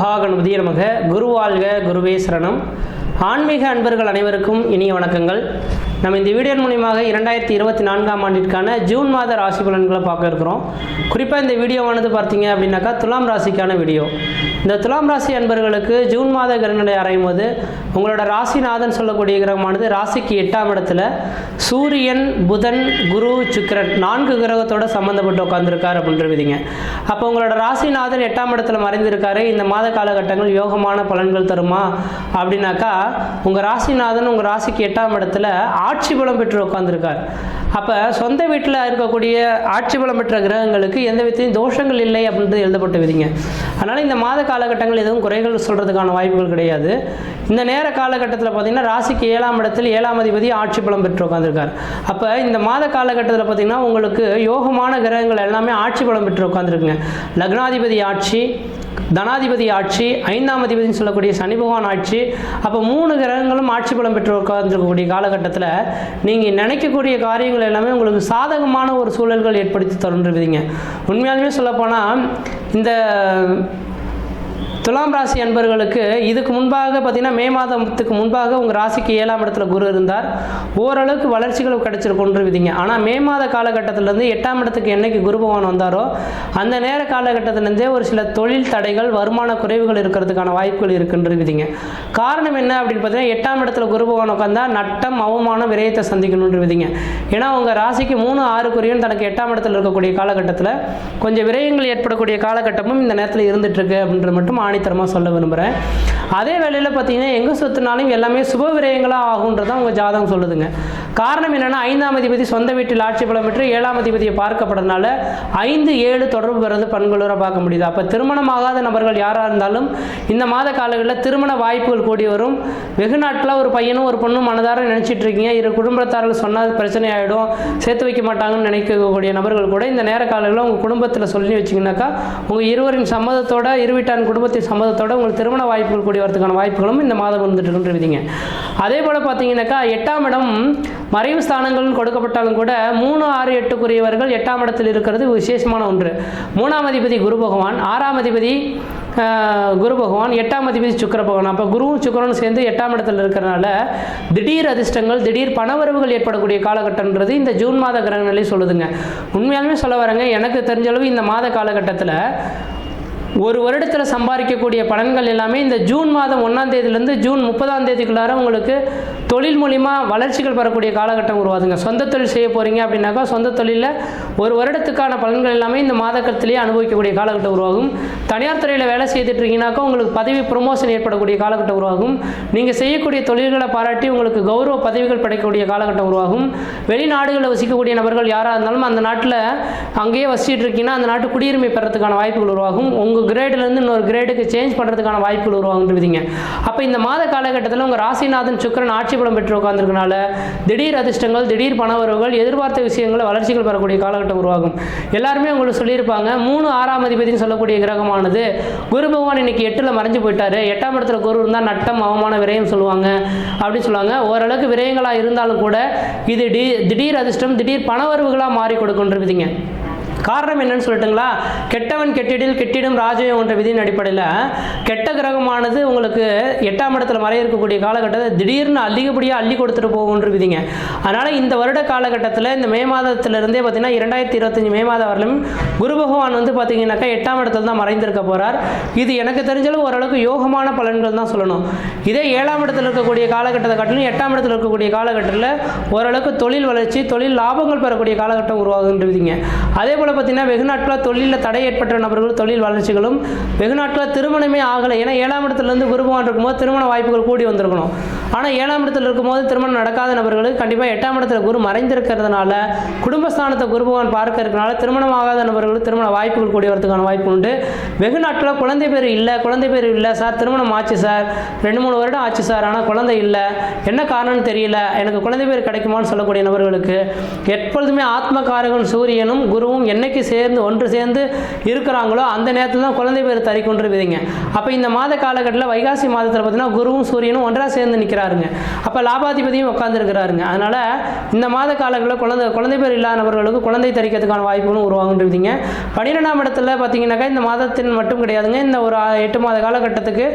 மகாகணபதிய நமக. குரு வாழ்க குருவே சரணம். ஆன்மீக அன்பர்கள் அனைவருக்கும் இனிய வணக்கங்கள். நம்ம இந்த வீடியோ மூலியமாக இரண்டாயிரத்தி இருபத்தி நான்காம் ஆண்டிற்கான ஜூன் மாத ராசி பலன்களை பார்க்க இருக்கிறோம். குறிப்பாக இந்த வீடியோவானது பார்த்தீங்க அப்படின்னாக்கா துலாம் ராசிக்கான வீடியோ. இந்த துலாம் ராசி அன்பர்களுக்கு ஜூன் மாத கிரகநிலை அறையும் போது உங்களோட ராசிநாதன் சொல்லக்கூடிய கிரகமானது ராசிக்கு எட்டாம் இடத்துல சூரியன் புதன் குரு சுக்கிரன் நான்கு கிரகத்தோட சம்மந்தப்பட்டு உட்காந்துருக்காரு அப்படின்றவிதிங்க அப்போ உங்களோட ராசிநாதன் எட்டாம் இடத்துல மறைந்திருக்காரு. இந்த மாத காலகட்டங்கள் யோகமான பலன்கள் தருமா? அப்படின்னாக்கா உங்கள் ராசிநாதன் உங்கள் ராசிக்கு எட்டாம் இடத்துல ஆட்சி பலம் பெற்று உட்காந்துருக்கார் அப்போ சொந்த வீட்டில் இருக்கக்கூடிய ஆட்சி பலம் பெற்ற கிரகங்களுக்கு எந்த விதத்தையும் தோஷங்கள் இல்லை அப்படின்றது எழுதப்பட்ட விதிங்க. அதனால் இந்த மாத காலகட்டங்கள் எதுவும் குறைகள் சொல்கிறதுக்கான வாய்ப்புகள் கிடையாது. இந்த நேர காலகட்டத்தில் பார்த்திங்கன்னா ராசிக்கு ஏழாம் இடத்தில் ஏழாம் அதிபதி ஆட்சி பலம் பெற்று உட்காந்துருக்கார் அப்போ இந்த மாத காலகட்டத்தில் பார்த்திங்கன்னா உங்களுக்கு யோகமான கிரகங்கள் எல்லாமே ஆட்சி பலம் பெற்று உட்காந்துருக்குங்க லக்னாதிபதி ஆட்சி தனாதிபதி ஆட்சி ஐந்தாம் அதிபதினு சொல்லக்கூடிய சனி பகவான் ஆட்சி அப்போ மூணு கிரகங்களும் ஆட்சி பலம் பெற்று உட்கார்ந்துருக்கக்கூடிய காலகட்டத்தில் நீங்கள் நினைக்கக்கூடிய காரியங்கள் எல்லாமே உங்களுக்கு சாதகமான ஒரு சூழல்கள் ஏற்படுத்தி தொடர்ந்துருவீங்க உண்மையாலுமே சொல்லப்போனால் இந்த துலாம் ராசி அன்பர்களுக்கு இதுக்கு முன்பாக பார்த்தீங்கன்னா மே மாதத்துக்கு முன்பாக உங்கள் ராசிக்கு ஏழாம் இடத்துல குரு இருந்தார். ஓரளவுக்கு வளர்ச்சிகள் கிடைச்சிருக்குன்ற விதிங்க. ஆனால் மே மாத காலகட்டத்திலேருந்து எட்டாம் இடத்துக்கு என்னைக்கு குரு பகவான் வந்தாரோ அந்த நேர காலகட்டத்திலேருந்தே ஒரு சில தொழில் தடைகள் வருமான குறைவுகள் இருக்கிறதுக்கான வாய்ப்புகள் இருக்குன்ற விதிங்க. காரணம் என்ன அப்படின்னு பார்த்தீங்கன்னா எட்டாம் இடத்துல குரு பகவான் உட்காந்தா நட்டம் அவமானம் விரயத்தை சந்திக்கணுன்ற விதிங்க. ஏன்னா உங்கள் ராசிக்கு மூணு ஆறு குறையும் தனக்கு எட்டாம் இடத்துல இருக்கக்கூடிய காலகட்டத்தில் கொஞ்சம் விரயங்கள் ஏற்படக்கூடிய காலகட்டமும் இந்த நேரத்தில் இருந்துட்டு இருக்கு அப்படின்ற மட்டும் ஆணித்தரமாக சொல்ல விரும்புகிறேன் அதே வேளையில் பார்த்தீங்கன்னா எங்கே சொத்துனாலும் எல்லாமே சுப விரயங்களாக ஆகுன்றதான் உங்கள் ஜாதகம் சொல்லுதுங்க. காரணம் என்னென்னா ஐந்தாம் அதிபதி சொந்த வீட்டில் ஆட்சி பலம் பெற்று ஏழாம் அதிபதியை பார்க்கப்படுறதுனால ஐந்து ஏழு தொடர்பு பெறது பண்களூராக பார்க்க முடியுது. அப்போ திருமணமாகாத நபர்கள் யாராக இருந்தாலும் இந்த மாத காலங்களில் திருமண வாய்ப்புகள் கூடி வரும். வெகு நாட்டில் ஒரு பையனும் ஒரு பொண்ணும் மனதார நினச்சிட்டு இருக்கீங்க. இரு குடும்பத்தார்கள் சொன்னால் பிரச்சனை ஆகிடும் சேர்த்து வைக்க மாட்டாங்கன்னு நினைக்கக்கூடிய நபர்கள் கூட இந்த நேர காலங்களில் உங்கள் குடும்பத்தில் சொல்லி வச்சிங்கனாக்கா உங்கள் இருவரின் சம்மதத்தோட இருவிட்டான் குடும்பத்தின் சம்மதத்தோட உங்களுக்கு திருமண வாய்ப்புகள் கூடி வரதுக்கான வாய்ப்புகளும் இந்த மாதம் இருந்துட்டு விதிங்க. அதே போல் பார்த்தீங்கன்னாக்கா எட்டாம் இடம் மறைவு ஸ்தானங்கள் கொடுக்கப்பட்டாலும் கூட மூணு ஆறு எட்டுக்குரியவர்கள் எட்டாம் இடத்தில் இருக்கிறது விசேஷமான ஒன்று. மூணாம் அதிபதி குரு பகவான் ஆறாம் அதிபதி குரு பகவான் எட்டாம் அதிபதி சுக்கிர பகவான். அப்போ குருவும் சுக்கிரனும் சேர்ந்து எட்டாம் இடத்துல இருக்கிறனால திடீர் அதிர்ஷ்டங்கள் திடீர் பணவரவுகள் ஏற்படக்கூடிய காலகட்டம்ன்றது இந்த ஜூன் மாத கிரகநிலை சொல்லுதுங்க. உண்மையாலுமே சொல்ல வரேங்க எனக்கு தெரிஞ்ச அளவு இந்த மாத காலகட்டத்தில் ஒரு வருடத்தில் சம்பாதிக்கக்கூடிய பலன்கள் எல்லாமே இந்த ஜூன் மாதம் ஒன்றாம் தேதியிலேருந்து ஜூன் முப்பதாம் தேதிக்குள்ளார உங்களுக்கு தொழில் மூலிமா வளர்ச்சிகள் பெறக்கூடிய காலகட்டம் உருவாதுங்க சொந்த தொழில் செய்ய போகிறீங்க அப்படின்னாக்கா சொந்த தொழிலில் ஒரு வருடத்துக்கான பலன்கள் எல்லாமே இந்த மாதக்கத்திலேயே அனுபவிக்கக்கூடிய காலகட்டம் உருவாகும். தனியார் துறையில் வேலை செய்துட்டு இருக்கீங்கனாக்கா உங்களுக்கு பதவி ப்ரொமோஷன் ஏற்படக்கூடிய காலகட்டம் உருவாகும். நீங்கள் செய்யக்கூடிய தொழில்களை பாராட்டி உங்களுக்கு கௌரவ பதவிகள் படைக்கக்கூடிய காலகட்டம் உருவாகும். வெளிநாடுகளில் வசிக்கக்கூடிய நபர்கள் யாராக இருந்தாலும் அந்த நாட்டில் அங்கேயே வசிச்சுட்டு இருக்கீங்கன்னா அந்த நாட்டு குடியுரிமை பெறத்துக்கான வாய்ப்புகள் உருவாகும். உங்கள் கிரேட்லேருந்து இன்னொரு கிரேடுக்கு சேஞ்ச் பண்ணுறதுக்கான வாய்ப்புகள் உருவாகுன்றீங்க அப்போ இந்த மாத காலகட்டத்தில் உங்கள் ராசிநாதன் சுக்கிரன் ஆட்சி பலம் பெற்று உட்காந்துருக்கனால திடீர் அதிர்ஷ்டங்கள் திடீர் பணவரவுகள் எதிர்பார்த்த விஷயங்களை வளர்ச்சிகள் பெறக்கூடிய காலகட்டம் உருவாகும். எல்லாருமே உங்களுக்கு சொல்லியிருப்பாங்க மூணு ஆறாம் அதிபதினு சொல்லக்கூடிய கிரகமானது குரு பகவான் இன்னைக்கு எட்டில் மறைஞ்சு போயிட்டாரு. எட்டாம் இடத்துல குரு இருந்தால் நட்டம் அவமான விரயம் சொல்லுவாங்க அப்படின்னு சொல்லுவாங்க. ஓரளவுக்கு விரயங்களாக இருந்தாலும் கூட இது திடீர் அதிர்ஷ்டம் திடீர் பணவரவுகளாக மாறி கொடுக்குன்றதுங்க காரணம் என்னன்னு சொல்லட்டுங்களா? கெட்டவன் கெட்டிடில் கெட்டிடும் ராஜயம் என்ற விதியின் அடிப்படையில் கெட்ட கிரகமானது உங்களுக்கு எட்டாம் இடத்துல மறைய இருக்கக்கூடிய காலகட்டத்தை திடீர்னு அதிகப்படியாக அள்ளி கொடுத்துட்டு போகும்ன்ற விதிங்க. அதனால் இந்த வருட காலகட்டத்தில் இந்த மே மாதத்திலிருந்தே பார்த்தீங்கன்னா இரண்டாயிரத்தி இருபத்தஞ்சி மே மாதம் வரலும் குரு பகவான் வந்து பார்த்தீங்கன்னாக்கா எட்டாம் இடத்துல தான் மறைந்திருக்க போகிறார் இது எனக்கு தெரிஞ்சளவு ஓரளவுக்கு யோகமான பலன்கள் தான் சொல்லணும். இதே ஏழாம் இடத்துல இருக்கக்கூடிய காலகட்டத்தை காட்டிலும் எட்டாம் இடத்துல இருக்கக்கூடிய காலகட்டத்தில் ஓரளவுக்கு தொழில் வளர்ச்சி தொழில் லாபங்கள் பெறக்கூடிய காலகட்டம் உருவாகுன்றவிதிங்க அதே போல் பார்த்தீங்கன்னா வெகு நாட்களாக தொழிலில் தடை ஏற்பட்ட நபர்கள் தொழில் வளர்ச்சிகளும் வெகு நாட்களாக திருமணமே ஆகலை. ஏன்னா ஏழாம் இடத்துலேருந்து குருபவான் இருக்கும்போது திருமண வாய்ப்புகள் கூடி வந்திருக்கணும். ஆனால் ஏழாம் இடத்துல இருக்கும்போது திருமணம் நடக்காத நபர்களுக்கு கண்டிப்பாக எட்டாம் இடத்துல குரு மறைந்திருக்கிறதுனால குடும்பஸ்தானத்தை குருபவான் பார்க்க இருக்கனால திருமணம் ஆகாத நபர்களுக்கு திருமண வாய்ப்புகள் கூடி வரதுக்கான வாய்ப்பு உண்டு. வெகு நாட்களாக குழந்தை பேர் இல்லை குழந்தை பேர் இல்லை சார் திருமணம் ஆச்சு சார். ரெண்டு மூணு வருடம் ஆச்சு சார். ஆனால் குழந்தை இல்லை. என்ன காரணம்னு தெரியல. எனக்கு குழந்தை பேர் கிடைக்குமான்னு சொல்லக்கூடிய நபர்களுக்கு எப்பொழுதுமே ஆத்மகாரகன் சூரியனும் குருவும் என்னைக்கு சேர்ந்து ஒன்று சேர்ந்து இருக்கிறாங்களோ அந்த நேரத்தில் தான் குழந்தை பேர் தறி அப்போ இந்த மாத காலகட்டத்தில் வைகாசி மாதத்தில் பார்த்தீங்கன்னா குருவும் சூரியனும் ஒன்றாக சேர்ந்து நிற்கிறாருங்க அப்போ லாபாதிபதியும் உட்காந்துருக்கிறாருங்க அதனால் இந்த மாத காலங்களில் குழந்தை குழந்தை பேர் இல்லாதவர்களுக்கு குழந்தை தரிக்கிறதுக்கான வாய்ப்புகளும் உருவாகுன்றீங்க. பன்னிரெண்டாம் இடத்துல பார்த்தீங்கன்னாக்கா இந்த மாதத்தின் மட்டும் கிடையாதுங்க. இந்த ஒரு எட்டு மாத காலகட்டத்துக்கு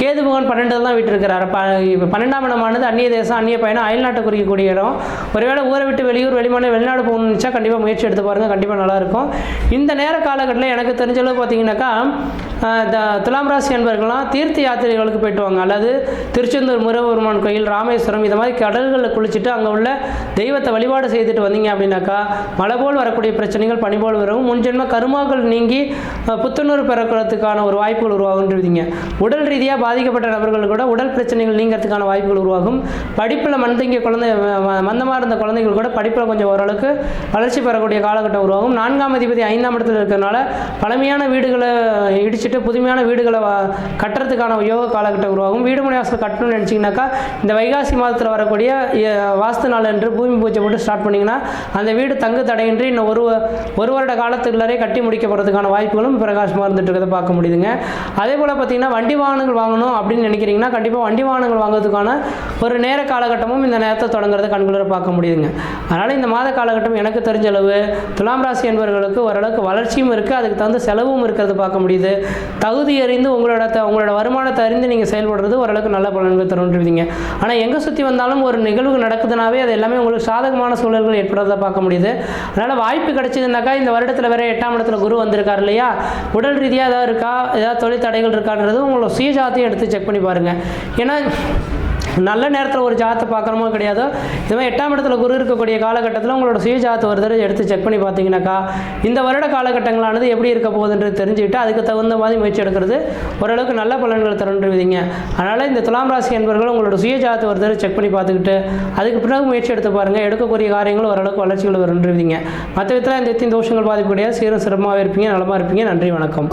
கேது பகவான் பன்னெண்டு தான் விட்டுருக்கிறார். ப இப்போ பன்னெண்டாம் இடமானது அந்நிய தேசம் அந்நிய பயணம் அயல்நாட்டை குறிக்கக்கூடிய இடம். ஒருவேளை ஊரை விட்டு வெளியூர் வெளிமாநில வெளிநாடு போகணும்னு நினச்சா கண்டிப்பாக முயற்சி எடுத்து பாருங்கள் கண்டிப்பாக நல்லா இருக்கும். இந்த நேர காலகட்டத்தில் எனக்கு தெரிஞ்ச அளவு பார்த்தீங்கன்னாக்கா த- துலாம் ராசி என்பர்கள்லாம் தீர்த்த யாத்திரைகளுக்கு போயிட்டு வாங்க. அல்லது திருச்செந்தூர் முருகபெருமான் கோயில் ராமேஸ்வரம் இந்த மாதிரி கடல்களில் குளிச்சுட்டு அங்கே உள்ள தெய்வத்தை வழிபாடு செய்துட்டு வந்தீங்க அப்படின்னாக்கா மழை போல் வரக்கூடிய பிரச்சனைகள் பனி போல் வரும். முன்ஜென்ம கருமாக்கள் நீங்கி புத்துணர்வு பெறக்கிறதுக்கான ஒரு வாய்ப்புகள் உருவாகுன்றீங்க. உடல் ரீதியாக பாதிக்கப்பட்ட நபர்கள் கூட உடல் பிரச்சனைகள் நீங்கிறதுக்கான வாய்ப்புகள் உருவாகும். படிப்பில் மந்தங்கிய குழந்தை மந்தமாக இருந்த குழந்தைகள் கூட படிப்பில் கொஞ்சம் ஓரளவுக்கு வளர்ச்சி பெறக்கூடிய காலகட்டம் உருவாகும். நான் நான்காம் அதிபதி ஐந்தாம் இடத்துல இருக்கிறதுனால பழமையான வீடுகளை இடிச்சுட்டு புதுமையான வீடுகளை கட்டுறதுக்கான யோக காலகட்டம் உருவாகும். வீடு மனை வாசல் கட்டணும்னு நினச்சிங்கனாக்கா இந்த வைகாசி மாதத்தில் வரக்கூடிய வாஸ்து நாள் என்று பூமி பூஜை போட்டு ஸ்டார்ட் பண்ணிங்கன்னா அந்த வீடு தங்கு தடையின்றி இன்னும் ஒரு ஒரு வருட காலத்துக்குள்ளரே கட்டி முடிக்கப்படுறதுக்கான வாய்ப்புகளும் பிரகாசமாக இருந்துட்டு இருக்கிறத பார்க்க முடியுதுங்க. அதே போல் பார்த்தீங்கன்னா வண்டி வாகனங்கள் வாங்கணும் அப்படின்னு நினைக்கிறீங்கன்னா கண்டிப்பாக வண்டி வாகனங்கள் வாங்குறதுக்கான ஒரு நேர காலகட்டமும் இந்த நேரத்தை தொடங்குறத கண்குளிர பார்க்க முடியுதுங்க. அதனால் இந்த மாத காலகட்டம் எனக்கு தெரிஞ்ச அளவு துலாம் ராசி என்பவர்களுக்கு ஓரளவுக்கு வளர்ச்சியும் இருக்குது அதுக்கு தகுந்த செலவும் இருக்கிறது பார்க்க முடியுது. தகுதி அறிந்து உங்களோட த- உங்களோட வருமானத்தை அறிந்து நீங்கள் செயல்படுறது ஓரளவுக்கு நல்ல பலன்கள் தருன்றீங்க ஆனால் எங்கே சுற்றி வந்தாலும் ஒரு நிகழ்வு நடக்குதுனாவே அது எல்லாமே உங்களுக்கு சாதகமான சூழல்கள் ஏற்படுறதை பார்க்க முடியுது. அதனால் வாய்ப்பு கிடைச்சதுனாக்கா இந்த வருடத்தில் வேறு எட்டாம் இடத்துல குரு வந்திருக்கார் இல்லையா? உடல் ரீதியாக ஏதாவது இருக்கா? ஏதாவது தொழில் தடைகள் இருக்கான்றது உங்களோட சுயஜாத்தையும் எடுத்து செக் பண்ணி பாருங்கள் ஏன்னா நல்ல நேரத்தில் ஒரு ஜாதத்தை பார்க்குறமோ கிடையாதோ. இது மாதிரி எட்டாம் இடத்துல குரு இருக்கக்கூடிய காலகட்டத்தில் உங்களோட சுய ஜாதத்தை ஒரு தடவை எடுத்து செக் பண்ணி பார்த்தீங்கன்னாக்கா இந்த வருட காலகட்டங்களானது எப்படி இருக்க போகுதுன்றது தெரிஞ்சுக்கிட்டு அதுக்கு தகுந்த மாதிரி முயற்சி எடுக்கிறது ஓரளவுக்கு நல்ல பலன்கள் தருன்றீங்க. அதனால் இந்த துலாம் ராசி என்பவர்கள் உங்களோட சுய ஜாதத்தை ஒரு தடவை செக் பண்ணி பார்த்துக்கிட்டு அதுக்கு பிறகு முயற்சி எடுத்து பாருங்கள் எடுக்கக்கூடிய காரியங்கள் ஓரளவுக்கு வளர்ச்சிகள் வருன்றீங்க மற்ற விதத்தில் இந்த எத்தின் தோஷங்கள் பாதிப்பு கிடையாது. சீரும் சிரமமாக இருப்பீங்க. நலமாக இருப்பீங்க. நன்றி வணக்கம்.